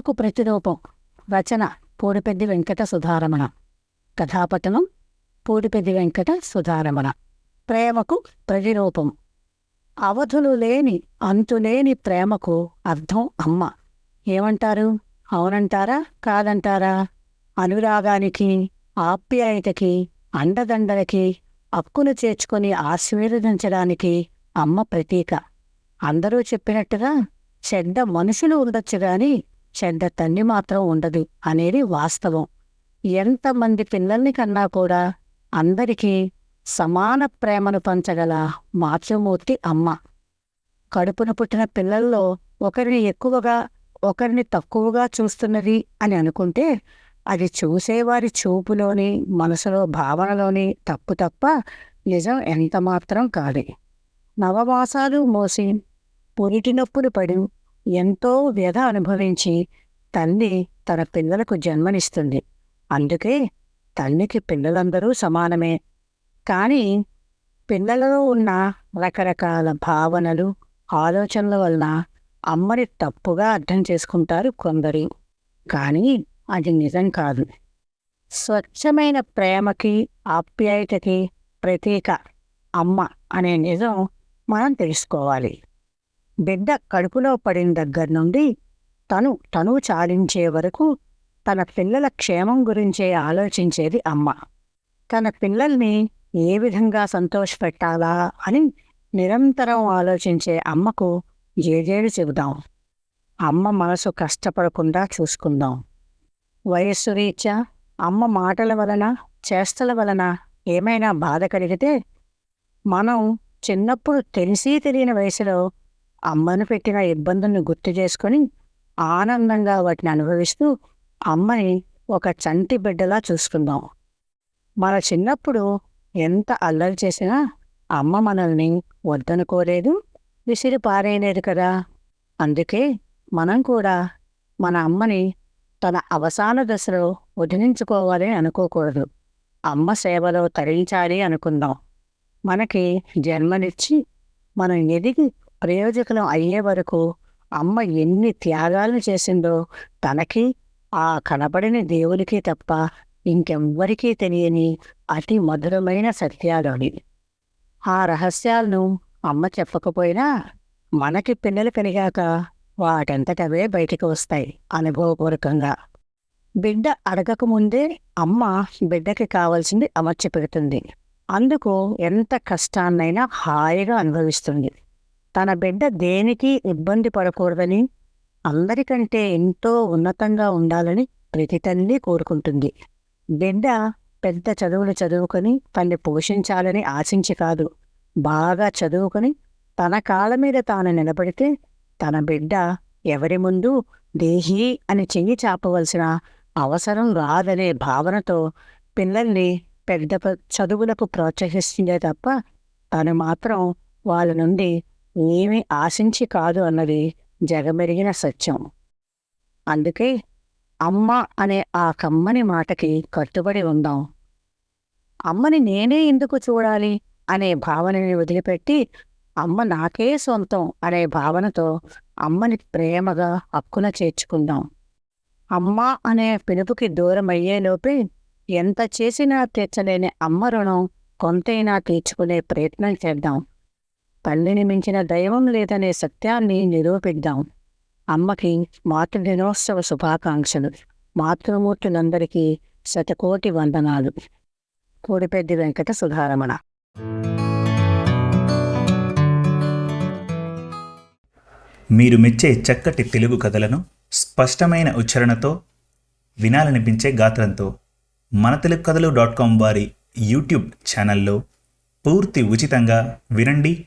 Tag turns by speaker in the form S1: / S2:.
S1: ప్రేమకు ప్రతిరూపం. రచన పూడిపెద్ది వెంకట సుధారమణ. కథాపటనం పూడిపెద్ది వెంకట సుధారమణ. ప్రేమకు ప్రతిరూపం. అవధులు లేని అంతులేని ప్రేమకు అర్థం అమ్మ. ఏమంటారు? అవునంటారా? కాదంటారా? అనురాగానికి ఆప్యాయతకి అండదండలకి అక్కును చేర్చుకొని ఆశీర్వదించడానికి అమ్మ ప్రతీక. అందరూ చెప్పినట్టుగా చెడ్డ మనుషులు ఉండొచ్చు గాని చెడ్డ తల్లి మాత్రం ఉండదు అనేది వాస్తవం. ఎంతమంది పిల్లల్ని కన్నా కూడా అందరికీ సమాన ప్రేమను పంచగల మాతృమూర్తి అమ్మ. కడుపున పుట్టిన పిల్లల్లో ఒకరిని ఎక్కువగా ఒకరిని తక్కువగా చూస్తున్నది అని అనుకుంటే అది చూసేవారి చూపులోని మనసులో భావనలోని తప్పు తప్ప నిజం ఎంతమాత్రం కాదు. నవమాసాలు మోసి పురిటి నొప్పులు పడి ఎంతో వ్యధ అనుభవించి తల్లి తన పిల్లలకు జన్మనిస్తుంది. అందుకే తల్లికి పిల్లలందరూ సమానమే. కానీ పిల్లలలో ఉన్న రకరకాల భావనలు ఆలోచనల వలన అమ్మని తప్పుగా అర్థం చేసుకుంటారు కొందరు. కానీ అది నిజం కాదు. స్వచ్ఛమైన ప్రేమకి ఆప్యాయతకి ప్రతీక అమ్మ అనే నిజం మనం తెలుసుకోవాలి. బిడ్డ కడుపులో పడిన దగ్గర నుండి తను తను చాలించే వరకు తన పిల్లల క్షేమం గురించే ఆలోచించేది అమ్మ. తన పిల్లల్ని ఏ విధంగా సంతోషపెట్టాలా అని నిరంతరం ఆలోచించే అమ్మకు జేజేడు చెబుదాం. అమ్మ మనసు కష్టపడకుండా చూసుకుందాం. వయస్సు రీత్యా అమ్మ మాటల వలన చేష్టల వలన ఏమైనా బాధ కలిగితే మనం చిన్నప్పుడు తెలిసి తెలియని వయసులో అమ్మను పెట్టిన ఇబ్బందులను గుర్తు చేసుకొని ఆనందంగా వాటిని అనుభవిస్తూ అమ్మని ఒక చంటి బిడ్డలా చూసుకుందాం. మన చిన్నప్పుడు ఎంత అల్లరి చేసినా అమ్మ మనల్ని వద్దనుకోలేదు విసిరి పారేయలేదు కదా. అందుకే మనం కూడా మన అమ్మని తన అవసాన దశలో వదిలించుకోవాలి అనుకోకూడదు. అమ్మ సేవలో తరించాలి అనుకుందాం. మనకి జన్మనిచ్చి మనం ఎదిగి ప్రయోజకులం అయ్యే వరకు అమ్మ ఎన్ని త్యాగాలను చేసిందో తనకి ఆ కనబడిన దేవునికి తప్ప ఇంకెవ్వరికీ తెలియని అతి మధురమైన సత్యాలు అవి ఆ రహస్యాలను అమ్మ చెప్పకపోయినా మనకి పిల్లలు కలిగాక వాటంతటవే బయటికి వస్తాయి అనుభవపూర్వకంగా. బిడ్డ అడగకముందే అమ్మ బిడ్డకి కావలసింది అమర్చి పెడుతుంది అందుకు ఎంత కష్టాన్నైనా హాయిగా అనుభవిస్తుంది. తన బిడ్డ దేనికి ఇబ్బంది పడకూడదని అందరికంటే ఎంతో ఉన్నతంగా ఉండాలని ప్రతి తల్లి కోరుకుంటుంది. బిడ్డ పెద్ద చదువులు చదువుకొని తన్ని పోషించాలని ఆశించి కాదు. బాగా చదువుకొని తన కాళ్ళ మీద తాను నిలబడితే తన బిడ్డ ఎవరి ముందు దేహి అని చెయ్యి చాపవలసిన అవసరం రాదనే భావనతో పిల్లల్ని పెద్ద చదువులకు ప్రోత్సహిస్తుందే తప్ప తను మాత్రం వాళ్ళ నుండి ఏమీ ఆశించి కాదు అన్నది జగమెరిగిన సత్యం. అందుకే అమ్మ అనే ఆ కమ్మని మాటకి కట్టుబడి ఉందాం. అమ్మని నేనే ఎందుకు చూడాలి అనే భావనని వదిలిపెట్టి అమ్మ నాకే సొంతం అనే భావనతో అమ్మని ప్రేమగా హక్కున చేర్చుకుందాం. అమ్మ అనే పిలుపుకి దూరం అయ్యేలోపే ఎంత చేసినా తీర్చలేని అమ్మ రుణం కొంతైనా తీర్చుకునే ప్రయత్నం చేద్దాం. తల్లిని మించిన దైవం లేదనే సత్యాన్ని నిరూపిద్దాం. అమ్మకి మాతృ దినోత్సవ శుభాకాంక్షలు. మాతృమూర్తులందరికీ శతకోటి వందనాలు. కోడిపెద్ది వెంకట సుధారమణ.
S2: మీరు మెచ్చే చక్కటి తెలుగు కథలను స్పష్టమైన ఉచ్చారణతో వినాలనిపించే గాత్రంతో మన తెలుగు కథలు డాట్ కామ్ వారి యూట్యూబ్ ఛానల్లో పూర్తి ఉచితంగా వినండి